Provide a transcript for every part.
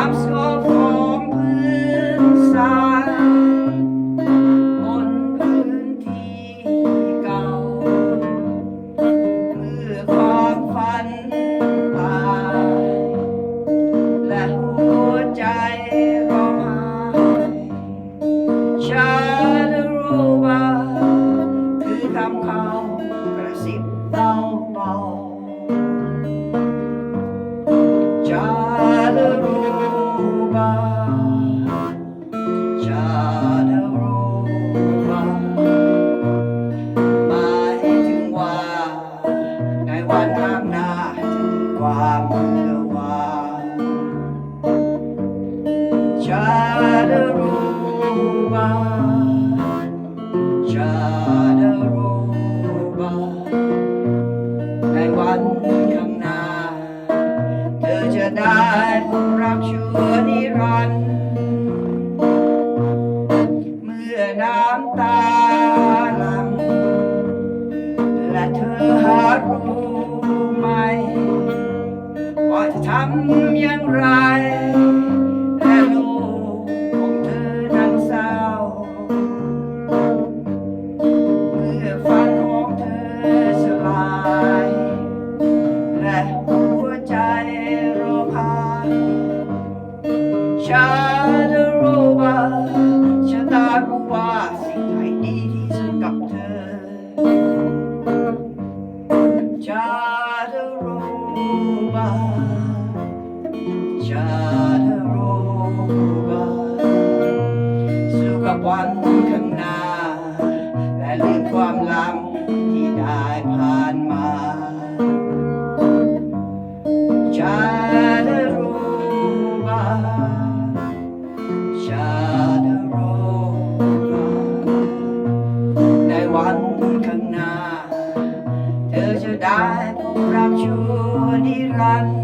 ความสงบขอพื้นทรายบนพื้นที่เก่ามือความฝันตาและหัวใจ ได้พบรักชั่วนิรันดร์เมื่อน้ำตาหลัง และเธอหารู้ำอย่างไรแต่ลูกของเธอนั้นเศร้าเมื่อฝันของเธอสลาย และหัวใจรองไห้ฉันรู้ว่าชะตารู้ว่าสิ่งไหนดีที่สุดกับเธอจะได้รู้บ้า วันข้างหน้า และลืมความหลังที่ได้ผ่านมาจะได้รู้บ้างจะได้รู้บ้าในวันข้างหน้า เธอจะได้พบรักชั่วนิรันดร์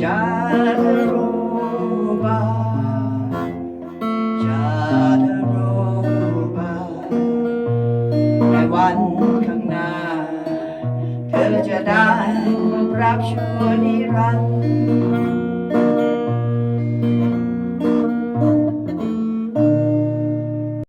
จะ เธอจะได้พบรักชั่วนิรันดร์